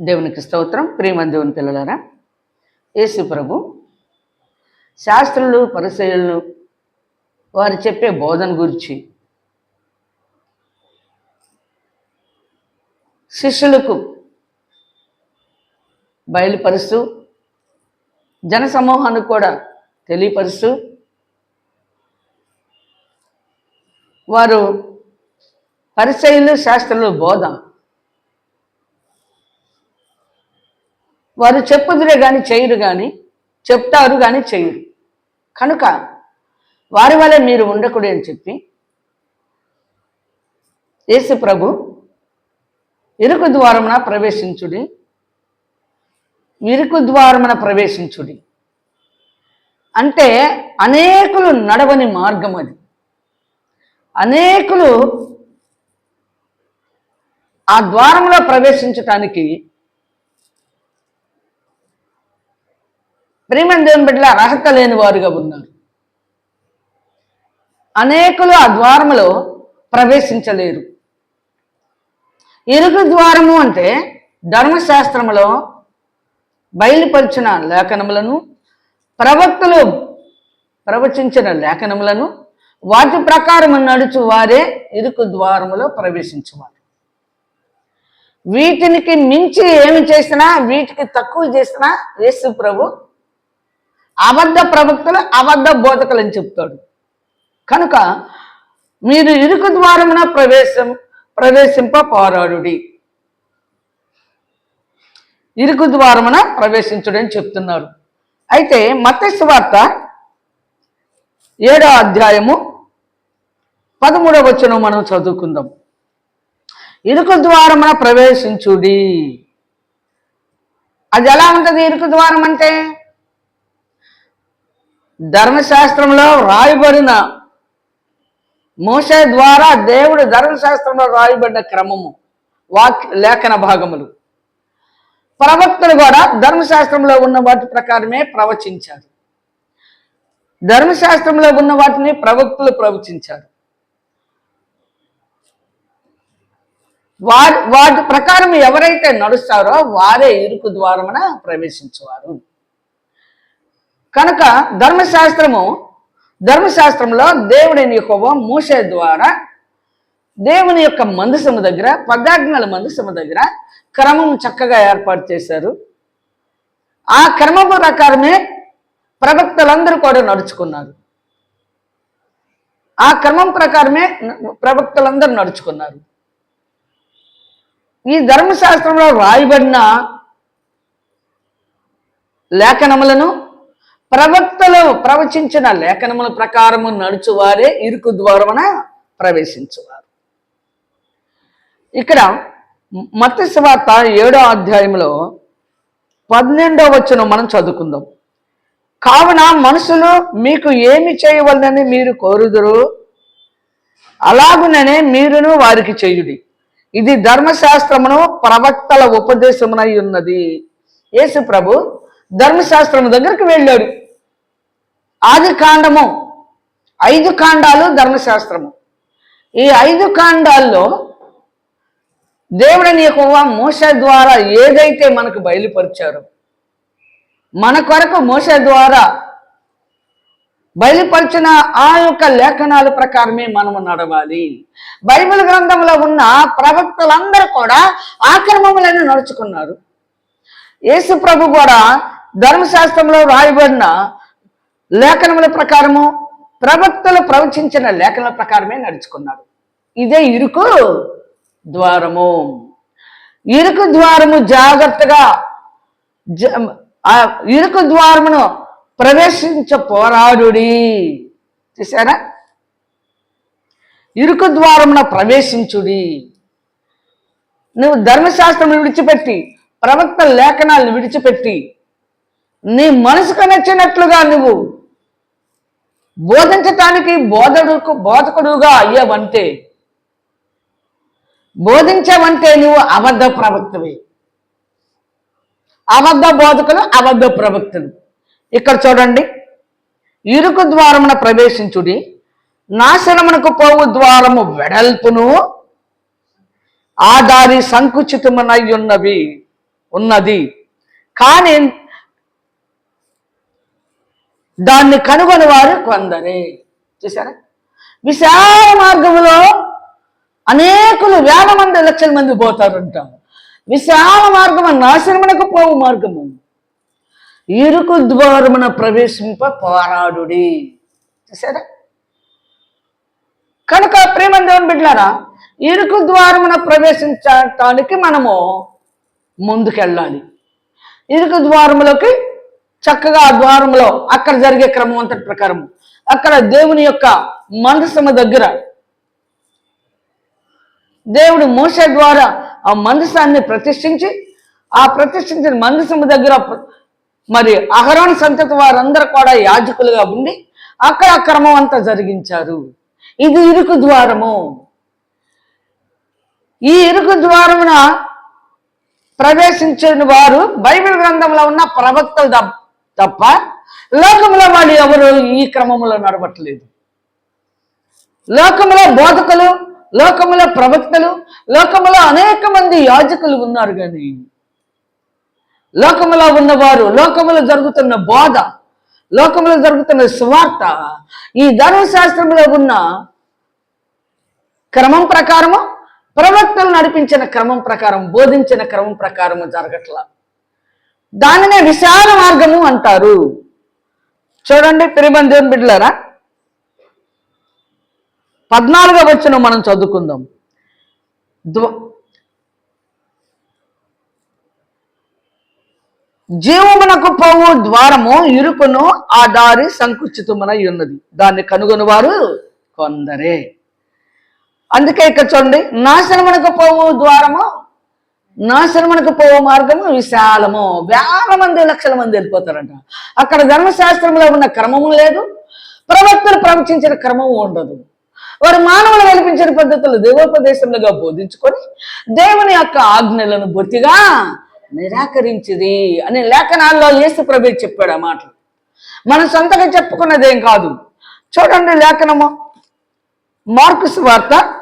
దేవునికి స్తోత్రం. ప్రియమని దేవుని పిల్లలారా యేసు ప్రభు శాస్త్రులు పరిశీలను వారు చెప్పే బోధన గురించి శిష్యులకు బయలుపరుస్తూ జన సమూహానికి కూడా తెలియపరుస్తూ వారు పరిచయులు శాస్త్రులు బోధం వారు చెప్పుదురే కానీ చేయరు కానీ చెప్తారు కానీ చేయరు. కనుక వారి వల్ల మీరు ఉండకూడదు అని చెప్పి యేసు ప్రభు ఇరుకు ద్వారమున ప్రవేశించుడి ఇరుకు ద్వారమున ప్రవేశించుడి. అంటే అనేకులు నడవని మార్గం అది. అనేకులు ఆ ద్వారంలో ప్రవేశించటానికి ప్రేమన్ దేవుని అర్హత లేని వారుగా ఉన్నారు. అనేకులు ఆ ద్వారములో ప్రవేశించలేరు. ఇరుగు ద్వారము అంటే ధర్మశాస్త్రములో బయలుపరిచిన లేఖనములను ప్రవక్తలు ప్రవచించిన లేఖనములను వాటి ప్రకారం నడుచు వారే ఇరుకు ద్వారములో ప్రవేశించేవారు. వీటికి మించి ఏమి చేసినా వీటికి తక్కువ చేసినా యేసు ప్రభు అబద్ధ ప్రవక్తలు అబద్ధ బోధకులు అని చెప్తాడు. కనుక మీరు ఇరుకు ద్వారమున ప్రవేశం ప్రవేశింప పోరాడుడి. ఇరుకు ద్వారమున ప్రవేశించుడని చెప్తున్నారు. అయితే మత్స్సు వార్త ఏడో అధ్యాయము పదమూడవ వచనం మనం చదువుకుందాం. ఇరుకు ద్వారమున ప్రవేశించుడి. అది ఎలా ఉంటుంది ఇరుకు ద్వారం అంటే? ధర్మశాస్త్రంలో రాయబడిన మోస ద్వారా దేవుడు ధర్మశాస్త్రంలో రాయబడిన క్రమము వాక్ లేఖన భాగములు. ప్రవక్తలు కూడా ధర్మశాస్త్రంలో ఉన్న వాటి ప్రకారమే ప్రవచించారు. ధర్మశాస్త్రంలో ఉన్న వాటిని ప్రవక్తలు ప్రవచించారు. వారి వాటి ప్రకారం ఎవరైతే నడుస్తారో వారే ఇరుకు ద్వారమున ప్రవేశించేవారు. కనుక ధర్మశాస్త్రము ధర్మశాస్త్రంలో దేవుడైన యొక్క మూసే ద్వారా దేవుని యొక్క మందసము దగ్గర పదాజ్ఞల మందసము దగ్గర క్రమం చక్కగా ఏర్పాటు చేశారు. ఆ క్రమము ప్రకారమే ప్రవక్తలందరూ కూడా నడుచుకున్నారు. ఆ క్రమం ప్రకారమే ప్రవక్తలందరూ నడుచుకున్నారు. ఈ ధర్మశాస్త్రంలో రాయబడిన లేఖనములను ప్రవక్తలు ప్రవచించిన లేఖనముల ప్రకారము నడుచువారే ఇరుకు ద్వారమున ప్రవేశించువారు. ఇక్కడ మత్స్యవార్త ఏడో అధ్యాయంలో పన్నెండో వచ్చిన మనం చదువుకుందాం. కావున మనుషులు మీకు ఏమి చేయవలనని మీరు కోరుదురు? అలాగుననే మీరును వారికి చేయుడి. ఇది ధర్మశాస్త్రమును ప్రవక్తల ఉపదేశమునై ఉన్నది. యేసు ప్రభు ధర్మశాస్త్రము దగ్గరికి వెళ్ళాడు. ఆది కాండము ఐదు కాండాలు ధర్మశాస్త్రము. ఈ ఐదు కాండాల్లో దేవుడని యొక్క మోస ద్వారా ఏదైతే మనకు బయలుపరిచారో మన కొరకు మోస ద్వారా బయలుపరిచిన ఆ యొక్క లేఖనాల ప్రకారమే మనము నడవాలి. బైబిల్ గ్రంథంలో ఉన్న ప్రవక్తలందరూ కూడా ఆక్రమములను నడుచుకున్నారు. యేసు ప్రభు కూడా ధర్మశాస్త్రంలో రాయబడిన లేఖనముల ప్రకారము ప్రవక్తలు ప్రవచించిన లేఖనల ప్రకారమే నడుచుకున్నాడు. ఇదే ఇరుకు ద్వారము. ఇరుకు ద్వారము జాగ్రత్తగా జ- ఇరుకు ద్వారమును ప్రవేశించ పోరాడుడి. చూసారా ఇరుకు ద్వారమున ప్రవేశించుడి. నువ్వు ధర్మశాస్త్రం విడిచిపెట్టి ప్రవక్త లేఖనాలను విడిచిపెట్టి నీ మనసుకు నచ్చినట్లుగా నువ్వు బోధించటానికి బోధకుడు బోధకుడుగా అయ్యావంటే బోధించావంటే నువ్వు అబద్ధ ప్రవక్తవి. అబద్ధ బోధకులు అబద్ధ ప్రవక్తులు. ఇక్కడ చూడండి ఇరుకు ద్వారమున ప్రవేశించుడి నాశనమునకు పోవు ద్వారము వెడల్పును ఆ దారి సంకుచితమునై ఉన్నవి ఉన్నది. కానీ దాన్ని కనుగొని వారు కొందరే. చూసారా విశాల మార్గంలో అనేకులు వేల మంది లక్షల మంది పోతారంట. విశాల మార్గము నాశనమునకు పోవు మార్గము. ఇరుకు ద్వారమున ప్రవేశింప పోరాడుడి. చూసారా కనుక ప్రేమ దేవుని బిడ్డారా ఇరుకు ద్వారమున ప్రవేశించటానికి మనము ముందుకెళ్ళాలి. ఇరుకు ద్వారములోకి చక్కగా ఆ ద్వారంలో అక్కడ జరిగే క్రమం అంతటి ప్రకారం అక్కడ దేవుని యొక్క మందసమ దగ్గర దేవుడు మోస ద్వారా ఆ మందసాన్ని ప్రతిష్ఠించి ఆ ప్రతిష్ఠించిన మందసమ దగ్గర మరి అహరోణ సంతతి వారందరూ కూడా యాజకులుగా ఉండి అక్కడ క్రమం అంతా జరిగించారు. ఇది ఇరుకు ద్వారము. ఈ ఇరుకు ద్వారమున ప్రవేశించిన వారు బైబిల్ గ్రంథంలో ఉన్న ప్రవక్తలు తప్ప- లోకంలో వాళ్ళు ఎవరు ఈ క్రమంలో నడవట్లేదు. లోకంలో బోధకులు లోకంలో ప్రవక్తలు లోకంలో అనేక మంది యాజకులు ఉన్నారు కానీ లోకములో ఉన్నవారు లోకములో జరుగుతున్న బోధ లోకములో జరుగుతున్న సువార్త ఈ ధర్మశాస్త్రంలో ఉన్న క్రమం ప్రకారము ప్రవక్తలు నడిపించిన క్రమం ప్రకారం బోధించిన క్రమం ప్రకారము జరగట్లా. దానినే విశాల మార్గము అంటారు. చూడండి తిరుమల దేవుని బిడ్డలారా. పద్నాలుగో వచ్చిన మనం చదువుకుందాం. జీవమునకు పోవు ద్వారము ఇరుకును ఆ దారి సంకుచితమునై ఉన్నది దాన్ని కనుగొనువారు కొందరే. అందుకే ఇక్కడ చూడండి నాశనమునకు పోవు ద్వారము నాశనమునకు పోయే మార్గము విశాలము. వేల మంది లక్షల మంది వెళ్ళిపోతారంట. అక్కడ ధర్మశాస్త్రంలో ఉన్న క్రమము లేదు. ప్రవక్తలు ప్రవచించిన క్రమము ఉండదు. వారు మానవులు కల్పించిన పద్ధతులు దేవోపదేశములుగా బోధించుకొని దేవుని యొక్క ఆజ్ఞలను బొత్తిగా నిరాకరించింది అనే లేఖనాల్లో యేసు ప్రభు చెప్పాడు ఆ మాటలు మనం సొంతగా చెప్పుకున్నదేం కాదు. చూడండి లేఖనము. మార్కుస్ వార్త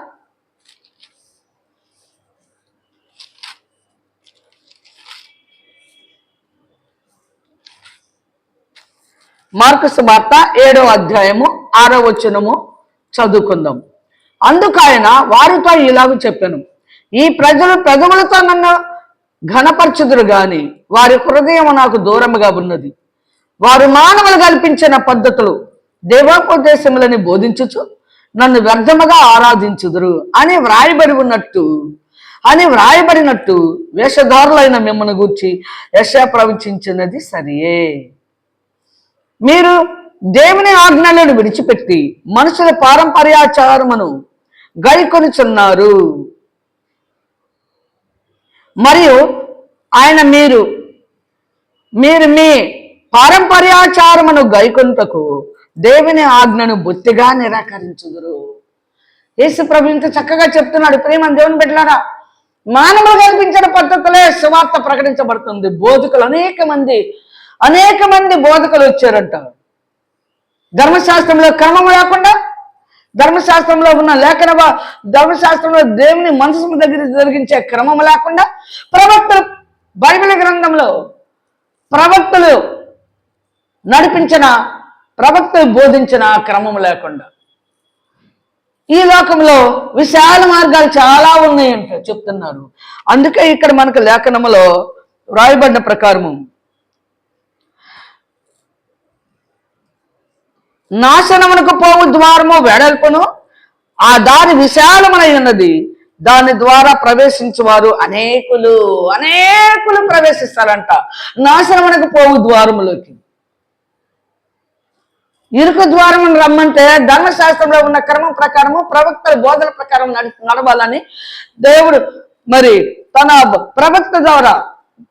మార్కుస్ వార్త ఏడో అధ్యాయము ఆరో వచనము చదువుకుందాం. అందుకు ఆయన వారితో ఇలాగ చెప్పాను ఈ ప్రజలు పెదవులతో నన్ను ఘనపరచుదురు గాని వారి హృదయం నాకు దూరముగా ఉన్నది. వారు మానవులు కల్పించిన పద్ధతులు దేవోపదేశములని బోధించుచు నన్ను వ్యర్థముగా ఆరాధించుదురు అని వ్రాయబడి ఉన్నట్టు అని వ్రాయబడినట్టు వేషధారులైన మిమ్మల్ని గూర్చి యశ ప్రవచించినది సరియే. మీరు దేవుని ఆజ్ఞలను విడిచిపెట్టి మనుషుల పారంపర్యాచారమును గైకొనుచున్నారు. మరియు ఆయన మీరు మీరు మీ పారంపర్యాచారమును గైకొంతకు దేవుని ఆజ్ఞను బొత్తిగా నిరాకరించుదురు. యేసు ప్రభు ఇంత చక్కగా చెప్తున్నాడు. ప్రేమ దేవుని బిడ్డలారా మానవులు కల్పించిన పద్ధతులే సువార్త ప్రకటించబడుతుంది. బోధకులు అనేక మంది అనేక మంది బోధకులు వచ్చారంట. ధర్మశాస్త్రంలో క్రమం లేకుండా ధర్మశాస్త్రంలో ఉన్న లేఖన ధర్మశాస్త్రంలో దేవుని మనసు దగ్గర జరిగించే క్రమం లేకుండా ప్రవక్తలు బైబిల్ గ్రంథంలో ప్రవక్తలు నడిపించిన ప్రవక్తలు బోధించిన క్రమం లేకుండా. ఈ లోకంలో విశాల మార్గాలు చాలా ఉన్నాయంట చెప్తున్నారు. అందుకే ఇక్కడ మనకు లేఖనములో వ్రాయబడిన ప్రకారము నాశనమునకు పోవు ద్వారము వెడల్పును. ఆ దారి విశాలమై ఉన్నది. దాని ద్వారా ప్రవేశించువారు అనేకులు అనేకులు ప్రవేశిస్తారంట. నాశనమునకు పోవు ద్వారములోకి. ఇరుకు ద్వారం రమ్మంటే ధర్మశాస్త్రంలో ఉన్న క్రమం ప్రకారము ప్రవక్తల బోధన ప్రకారం నడవాలని దేవుడు మరి తన ప్రవక్త ద్వారా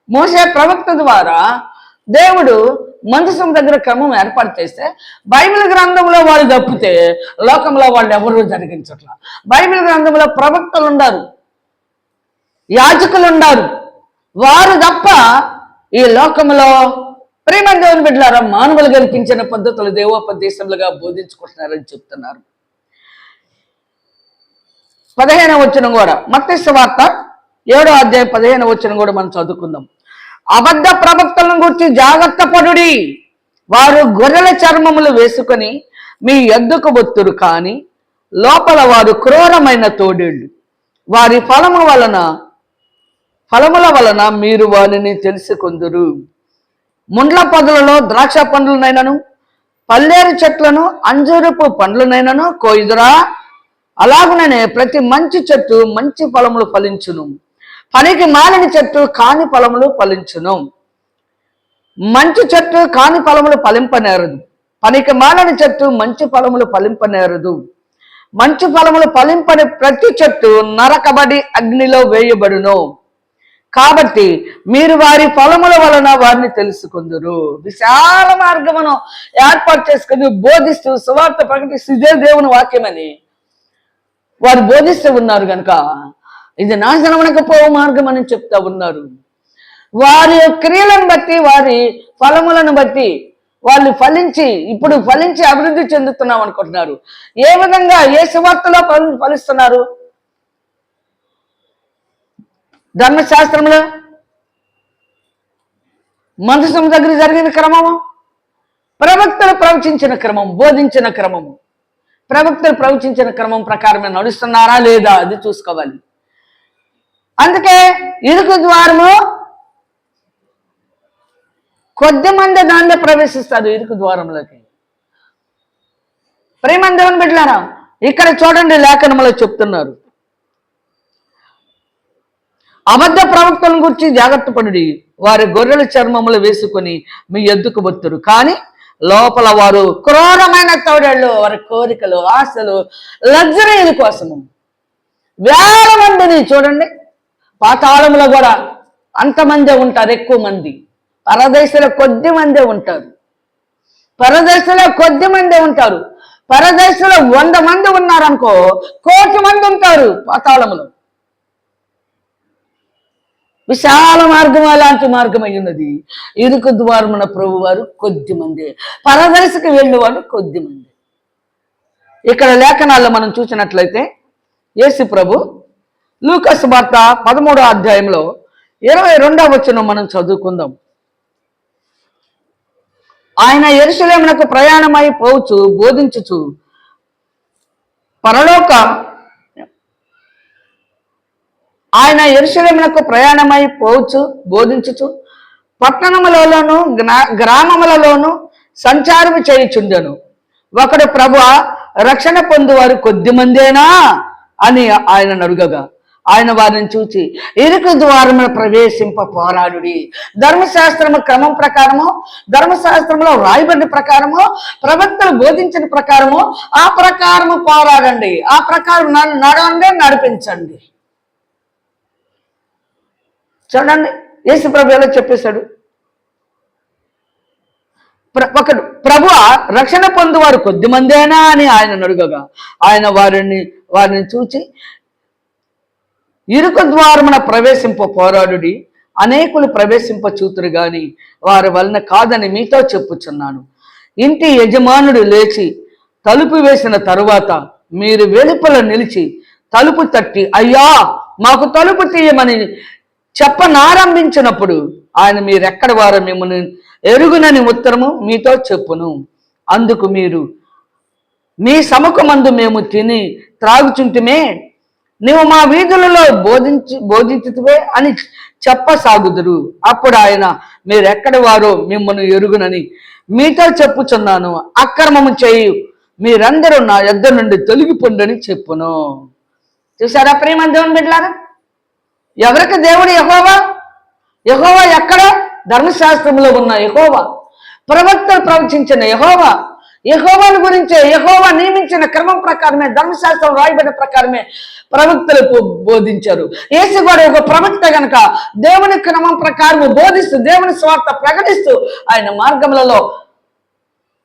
మోసే ప్రవక్త ద్వారా దేవుడు మందసం దగ్గర క్రమం ఏర్పాటు చేస్తే బైబిల్ గ్రంథంలో వాళ్ళు తప్పితే లోకంలో వాళ్ళు ఎవరు జరిగించట్ల. బైబిల్ గ్రంథంలో ప్రవక్తలు ఉండారు. యాజకులు ఉన్నారు వారు తప్ప ఈ లోకంలో ప్రేమ దేవుని బిడ్డలారా మానవులు కనిపించిన పద్ధతులు దేవోపదేశములుగా బోధించుకుంటున్నారని చెప్తున్నారు. పదిహేను వచ్చిన కూడా మత్స్య వార్త ఏడో అధ్యాయం పదిహేను వచ్చిన కూడా మనం చదువుకుందాం. అబద్ధ ప్రవక్తలను గురించి జాగ్రత్త పడుడి. వారు గొర్రెల చర్మములు వేసుకొని మీ ఎద్దుకు బొత్తురు కాని లోపల వారు క్రూరమైన తోడేళ్ళు. వారి ఫలము వలన ఫలముల వలన మీరు వారిని తెలుసుకుందరు. ముండ్ల పొదలలో ద్రాక్ష పండ్లనైనను పల్లేరు చెట్లను అంజూరపు పండ్లనైనను కోయిదురా. అలాగుననే ప్రతి మంచి చెట్టు మంచి ఫలములు ఫలించును. పనికి మాలిన చెట్టు కాని ఫలములు ఫలించును. మంచి చెట్టు కాని ఫలములు ఫలింపనేరదు. పనికి మాలని చెట్టు మంచి ఫలములు ఫలింపనేరదు. మంచి ఫలములు ఫలింపని ప్రతి చెట్టు నరకబడి అగ్నిలో వేయబడును. కాబట్టి మీరు వారి ఫలముల వలన వారిని తెలుసుకుందరు. విశాల మార్గమును ఏర్పాటు చేసుకుని బోధిస్తూ సువార్త ప్రకటిస్తూ ఇదే దేవుని వాక్యమని వారు బోధిస్తూ ఉన్నారు కనుక ఇది నాశనమునకు పోవు మార్గం అని చెప్తా ఉన్నారు. వారి క్రియలను బట్టి వారి ఫలములను బట్టి వాళ్ళు ఫలించి ఇప్పుడు ఫలించి అభివృద్ధి చెందుతున్నాం అనుకుంటున్నారు. ఏ విధంగా ఏ సువార్తలో ఫలి ఫలిస్తున్నారు? ధర్మశాస్త్రంలో మందసం దగ్గర జరిగిన క్రమము? ప్రవక్తలు ప్రవచించిన క్రమం బోధించిన క్రమము. ప్రవక్తలు ప్రవచించిన క్రమం ప్రకారమే నడుస్తున్నారా లేదా అది చూసుకోవాలి. అందుకే ఇరుకు ద్వారము కొద్ది మంది దానిలో ప్రవేశిస్తారు ఇరుకు ద్వారంలోకి ప్రేమందేవని బిడ్డలారా ఇక్కడ చూడండి లేఖనములో చెప్తున్నారు. అబద్ధ ప్రవక్తలను గురించి జాగ్రత్త పడుడి. వారి గొర్రెల చర్మములు వేసుకొని మీ ఎద్దుకు బొత్తురు. కానీ లోపల వారు క్రూరమైన తోడళ్ళు వారి కోరికలు ఆశలు లగ్జరీల కోసము. వేల మందిని చూడండి. పాతాళంలో కూడా అంతమందే ఉంటారు ఎక్కువ మంది. పరదేశంలో కొద్ది మందే ఉంటారు. పరదేశంలో కొద్ది మందే ఉంటారు. పరదేశంలో వంద మంది ఉన్నారనుకో కోటి మంది ఉంటారు పాతాళములో. విశాల మార్గం అలాంటి మార్గం అయినది ఇరుకు ద్వారమున ప్రభు వారు కొద్ది మంది. పరదర్శకు వెళ్ళేవారు కొద్ది మంది. ఇక్కడ లేఖనాల్లో మనం చూసినట్లయితే యేసు ప్రభు లూకస్ వార్త పదమూడో అధ్యాయంలో ఇరవై రెండవ వచ్చిన మనం చదువుకుందాం. ఆయన ఎరుసలేమునకు ప్రయాణమై పోవచ్చు బోధించుచు. పరలోక ఆయన ఎరుసలేమునకు ప్రయాణమై పోవచ్చు బోధించుచు. పట్టణములలోను గ్రా- గ్రామములలోను సంచారము చేయుచుండెను. ఒకడు ప్రభు రక్షణ పొందువారు కొద్ది మందేనా అని ఆయన అడుగగా ఆయన వారిని చూచి ఇరుకు ద్వారమును ప్రవేశింప పోరాడుడి. ధర్మశాస్త్రము క్రమం ప్రకారము ధర్మశాస్త్రంలో రాయబడిన ప్రకారము ప్రవక్తలు బోధించిన ప్రకారము ఆ ప్రకారము పోరాడండి. ఆ ప్రకారం నడవండి నడిపించండి. చూడండి యేసు ప్రభు ఎలా చెప్పేశాడు? ఒకడు ప్రభు రక్షణ పొందువారు కొద్ది మందేనా అని ఆయన అడుగగా ఆయన వారిని వారిని చూచి ఇరుకు ద్వారమున ప్రవేశింప పోరాడుడి అనేకులు ప్రవేశింప చూతురు గాని వారి వలన కాదని మీతో చెప్పుచున్నాను. ఇంటి యజమానుడు లేచి తలుపు వేసిన తరువాత మీరు వెలుపల నిలిచి తలుపు తట్టి అయ్యా మాకు తలుపు తీయమని చెప్పనారంభించినప్పుడు ఆయన మీరెక్కడ వారో మిమ్మల్ని ఎరుగునని ఉత్తరము మీతో చెప్పును. అందుకు మీరు మీ సముఖమందు మేము తిని త్రాగుచుంటమే. నీవు మా వీధులలో బోధించి బోధించుతువే అని చెప్పసాగుదురు. అప్పుడు ఆయన మీరెక్కడి వారో మిమ్మల్ని ఎరుగునని మీతో చెప్పుచున్నాను. అక్రమము చేయు. మీరందరూ నా యొద్ద నుండి తొలగిపోండని చెప్పును. చూసారా ప్రేమ దేవుని బిడ్డలారా? ఎవరికి దేవుడు యహోవా? యహోవా ఎక్కడ? ధర్మశాస్త్రంలో ఉన్న యహోవా. ప్రవక్తలు ప్రవచించిన యహోవా. యహోవాని గురించే యహోవా నియమించిన క్రమం ప్రకారమే ధర్మశాస్త్రం రాయబడిన ప్రకారమే ప్రవక్తలకు బోధించారు. యేసు కూడా ఒక ప్రవక్త గనక దేవుని క్రమం ప్రకారం బోధిస్తూ దేవుని స్వార్థ ప్రకటిస్తూ ఆయన మార్గములలో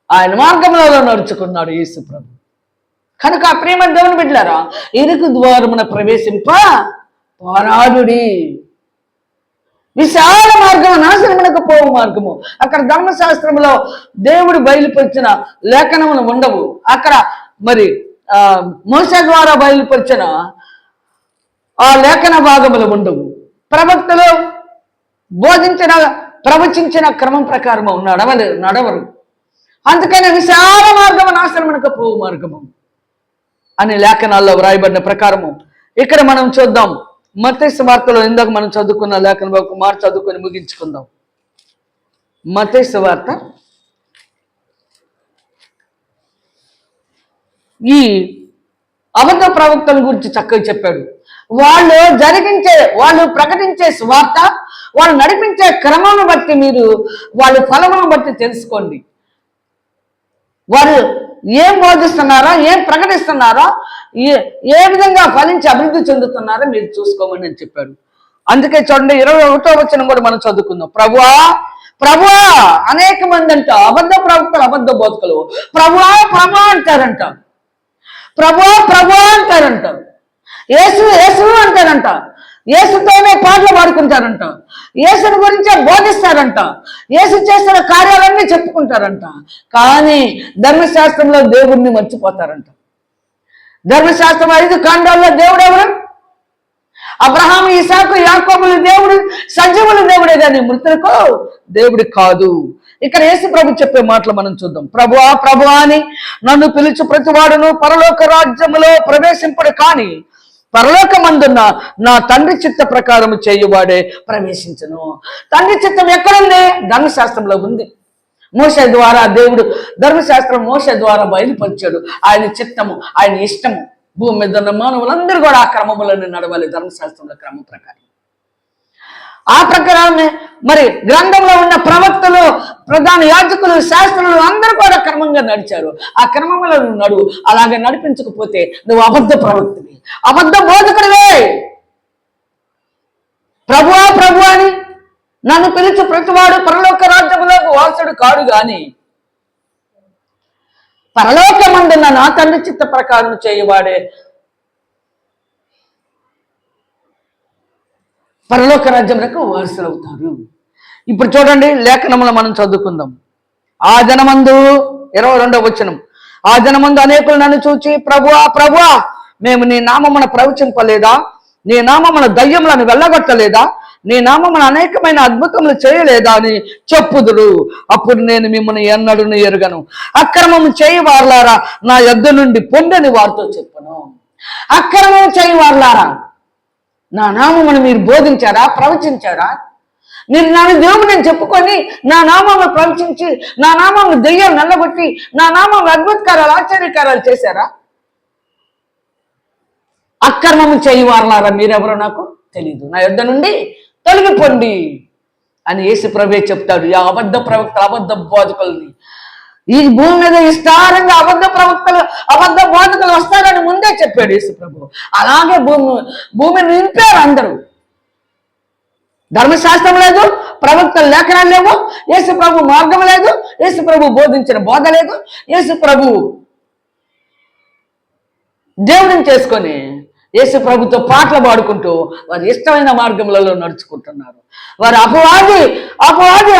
ఆయన మార్గములలో నడుచుకున్నాడు యేసు ప్రభు. కనుక ప్రేమ దేవుని బిడ్డారా ఇరుకు ద్వారమున ప్రవేశింప పోరాడుడి. విశాల మార్గము నాశనమునకు పోవు మార్గము. అక్కడ ధర్మశాస్త్రంలో దేవుడు బయలుపరిచిన లేఖనములు ఉండవు. అక్కడ మరి ఆ మోస ద్వారా బయలుపరిచిన ఆ లేఖన భాగములు ఉండవు. ప్రవక్తలు బోధించిన ప్రవచించిన క్రమం ప్రకారము నడవలు నడవరు. అందుకని విశాల మార్గము నాశనమునకు పోవు మార్గము అనే లేఖనాల్లో వ్రాయబడిన ప్రకారము. ఇక్కడ మనం చూద్దాం. మతేసు వార్తలో ఇందాక మనం చదువుకున్న లేఖన బాబు మాట చదువుకొని ముగించుకుందాం. మతేసు వార్త. ఈ అబద్ధ ప్రవక్తల గురించి చక్కగా చెప్పాడు. వాళ్ళు జరిగించే వాళ్ళు ప్రకటించే స్వార్త వాళ్ళు నడిపించే క్రమాన్ని బట్టి మీరు వాళ్ళ ఫలమును బట్టి తెలుసుకోండి. వారు ఏం బోధిస్తున్నారో ఏం ప్రకటిస్తున్నారో ఏ ఏ విధంగా ఫలించి అభివృద్ధి చెందుతున్నారో మీరు చూసుకోమని అని చెప్పాడు అందుకే చూడండి ఇరవై ఒకటో వచ్చిన కూడా మనం చదువుకుందాం. ప్రభువా ప్రభువా అనేక మంది అంట అబద్ధ ప్రవక్తలు అబద్ధ బోధకులు. ప్రభువా ప్రభా అంటారంట. ప్రభు ప్రభు అంటారంట. యేసు యేసు అంటారంట. యేసుతోనే పాటలు పాడుకుంటారంట. యేసుని గురించే బోధిస్తారంట. యేసు చేసిన కార్యాలన్నీ చెప్పుకుంటారంట. కానీ ధర్మశాస్త్రంలో దేవుడిని మర్చిపోతారంట. ధర్మశాస్త్రం ఐదు కాండాల్లో దేవుడు ఎవరు అబ్రహాం ఇసాకు యాకోబులు దేవుడు సజీవులు దేవుడే కానీ మృతులకు దేవుడి కాదు. ఇక్కడ యేసు ప్రభు చెప్పే మాటలు మనం చూద్దాం. ప్రభువా ప్రభు అని నన్ను పిలిచి ప్రతివాడును పరలోక రాజ్యములో ప్రవేశింపడు కానీ పరలోకమందున్న నా తండ్రి చిత్త ప్రకారం చేయువాడే ప్రవేశించను. తండ్రి చిత్తం ఎక్కడుంది? ధర్మశాస్త్రంలో ఉంది. మోస ద్వారా దేవుడు ధర్మశాస్త్రం మోస ద్వారా బయలుపరిచాడు. ఆయన చిత్తము ఆయన ఇష్టము. భూమి మీద ఉన్న మానవులందరూ కూడా ఆ క్రమములను నడవాలి. ధర్మశాస్త్రంలో క్రమం ప్రకారం. ఆ ప్రకారమే మరి గ్రంథంలో ఉన్న ప్రవక్తలు ప్రధాన యాజకులు శాస్త్రులు అందరూ కూడా క్రమంగా నడిచారు. ఆ క్రమంలో నువ్వు నడువు అలాగే నడిపించకపోతే నువ్వు అబద్ధ ప్రవక్తివి. అబద్ధ బోధకుడివే! ప్రభువా ప్రభు అని నన్ను పిలిచి ప్రతివాడు పరలోక రాజ్యములకు వాసుడు కాడు గాని పరలోకమందు నా తండ్రి చిత్త ప్రకారం చేయవాడే పరలోక రాజ్యములకు వారసులు అవుతారు ఇప్పుడు చూడండి లేఖనములు మనం చదువుకుందాం. ఆ జనమందు ఇరవై రెండవ వచనం ఆ జనమందు అనేకులు నన్ను చూచి ప్రభువా ప్రభువా మేము నీ నామమున ప్రవచింపలేదా? నీ నామమున దయ్యములను వెళ్ళగొట్టలేదా? నీ నామమున అనేకమైన అద్భుతములు చేయలేదా అని చెప్పుదురు. అప్పుడు నేను మిమ్మల్ని ఎన్నడూను ఎరుగను అక్రమము చేయవారులారా నా యొద్ద నుండి పొందని వారితో చెప్పను. అక్రమం చేయవారులారా నా నామమును మీరు బోధించారా? ప్రవచించారా? మీరు నన్ను దేవుడిని చెప్పుకొని నా నామమును ప్రవచించి నా నామమును దెయ్యాలు నల్లగొట్టి నా నామం అద్భుతకారాలు ఆశ్చర్యకారాలు చేశారా? అక్రమము చేయవారలారా మీరెవరో నాకు తెలీదు. నా యొద్ద నుండి తొలగిపోండి అని యేసు ప్రభే చెప్తాడు. ఈ అబద్ధ ప్రవక్త అబద్ధ బోధకుల్ని ఈ భూమి మీద విస్తారంగా అబద్ధ ప్రవక్తలు అబద్ధ బోధకులు వస్తారని ముందే చెప్పాడు యేసు ప్రభు అలాగే భూమి భూమిని నింపారు అందరూ. ధర్మశాస్త్రం లేదు ప్రవక్తల లేఖనాలు లేవు యేసు ప్రభు మార్గం లేదు యేసు ప్రభు బోధించిన బోధ లేదు యేసు ప్రభు దేవుడిని చేసుకొని యేసు ప్రభుతో పాటలు పాడుకుంటూ వారి ఇష్టమైన మార్గములలో నడుచుకుంటున్నారు. వారి అపవాది అపవాది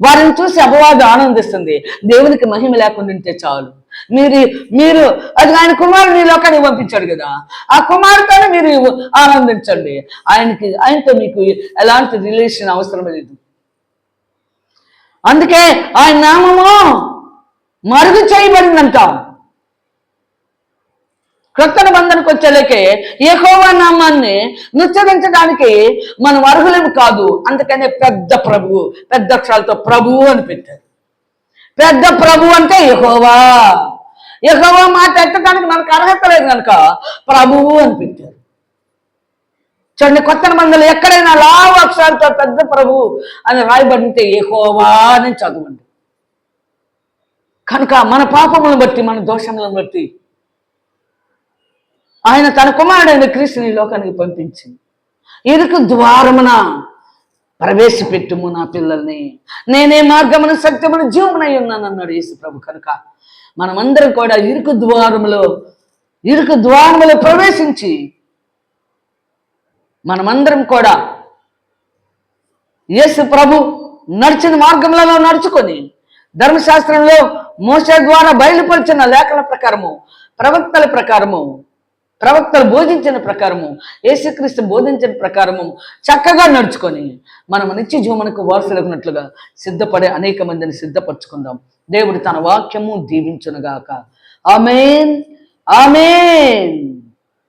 వారిని చూసి అపవాది ఆనందిస్తుంది. దేవునికి మహిమ లేకుండా ఉంటే చాలు. మీరు మీరు అది ఆయన కుమారుని ఈ లోకానికి పంపించాడు కదా. ఆ కుమారుతోనే మీరు ఆనందించండి. ఆయనకి ఆయనతో మీకు ఎలాంటి రిలేషన్ అవసరం లేదు. అందుకే ఆయన నామము మరుగు చేయబడిందంట. క్రొత్త నిబంధనకు వచ్చేలేకే ఏహోవా నామాన్ని నిశ్చరించడానికి మనం అర్హులేమి కాదు. అందుకనే పెద్ద ప్రభువు పెద్ద అక్షరాలతో ప్రభువు అని పెట్టారు. పెద్ద ప్రభు అంటే యహోవా. యహోవా మాట ఎత్తడానికి మనకు అర్హత లేదు కనుక ప్రభువు అని పెట్టారు. చూడండి కొత్త మందులు ఎక్కడైనా లావు అక్షరాలతో పెద్ద ప్రభు అని రాయబడితే యెహోవా అని చదవండి. కనుక మన పాపములను బట్టి మన దోషములను బట్టి ఆయన తన కుమారుడైన క్రీస్తుని లోకానికి పంపించింది. ఇరుకు ద్వారమున ప్రవేశపెట్టుము నా పిల్లల్ని. నేనే మార్గమును సత్యమును జీవమునై ఉన్నాను అన్నాడు యేసు ప్రభు కనుక మనమందరం కూడా ఇరుకు ద్వారములో ఇరుకు ద్వారములో ప్రవేశించి మనమందరం కూడా యేసు ప్రభు నడిచిన మార్గములలో నడుచుకొని ధర్మశాస్త్రంలో మోస ద్వారా బయలుపరిచిన లేఖల ప్రకారము ప్రవక్తల ప్రకారము ప్రవక్తలు బోధించిన ప్రకారము యేసుక్రీస్తు బోధించిన ప్రకారము చక్కగా నడుచుకొని మనం నిత్య జీవనకు వారసులగినట్లుగా సిద్ధపడే అనేక మందిని సిద్ధపరచుకుందాం. దేవుడు తన వాక్యము దీవించునుగాక. ఆమెన్. ఆమెన్.